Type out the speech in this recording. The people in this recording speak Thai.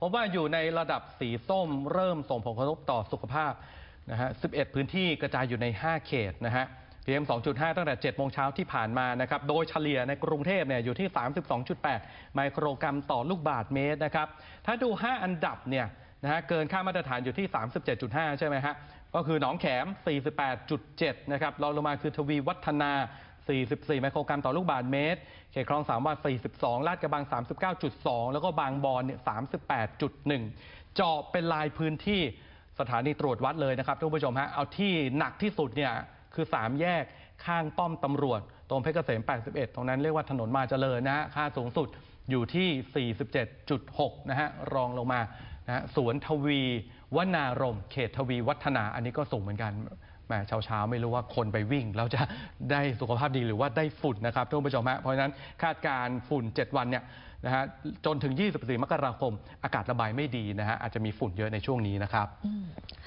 พบว่าอยู่ในระดับสีส้มเริ่มส่งผลกระทบต่อสุขภาพนะฮะ 11 พื้นที่กระจายอยู่ใน 5 เขตนะฮะ PM 2.5 ตั้งแต่ 7 โมงเช้าที่ผ่านมานะครับ โดยเฉลี่ยในกรุงเทพเนี่ยอยู่ที่ 32.8 ไมโครกรัมต่อลูกบาทเมตรนะครับ ถ้าดู 5 อันดับเนี่ยนะฮะเกินค่ามาตรฐานอยู่ที่ 37.5 ใช่ไหมฮะ ก็คือหนองแขม 48.7 นะครับรองลงมาคือทวีวัฒนา 44 ไมโครกรัมต่อลูกบาศก์เมตร เขตคลองสามวา42 ลาดกระบัง 39.2 แล้วก็บางบอนเนี่ย38.1 เจาะเป็นลายพื้นที่สถานีตรวจวัดเลยนะครับท่านผู้ชมฮะ เอาที่หนักที่สุดเนี่ยคือ 3 แยกข้างป้อมตำรวจ ตรงเพชรเกษม 81 ตรงนั้นเรียกว่าถนนมาเจริญนะฮะ ค่าสูงสุดอยู่ที่ 47.6 นะฮะ รองลงมา นะสวนทวีวนารมเขตทวีวัฒนา อันนี้ก็สูงเหมือนกันแหมเช้าเช้าๆไม่รู้ว่าคนไปวิ่งแล้วจะได้สุขภาพดีหรือว่าได้ฝุ่นนะครับท่านผู้ชมฮะเพราะฉะนั้นคาดการฝุ่น 7 วันเนี่ยนะฮะจนถึง 24 มกราคม อากาศระบายไม่ดีนะฮะอาจจะมีฝุ่นเยอะในช่วงนี้นะครับ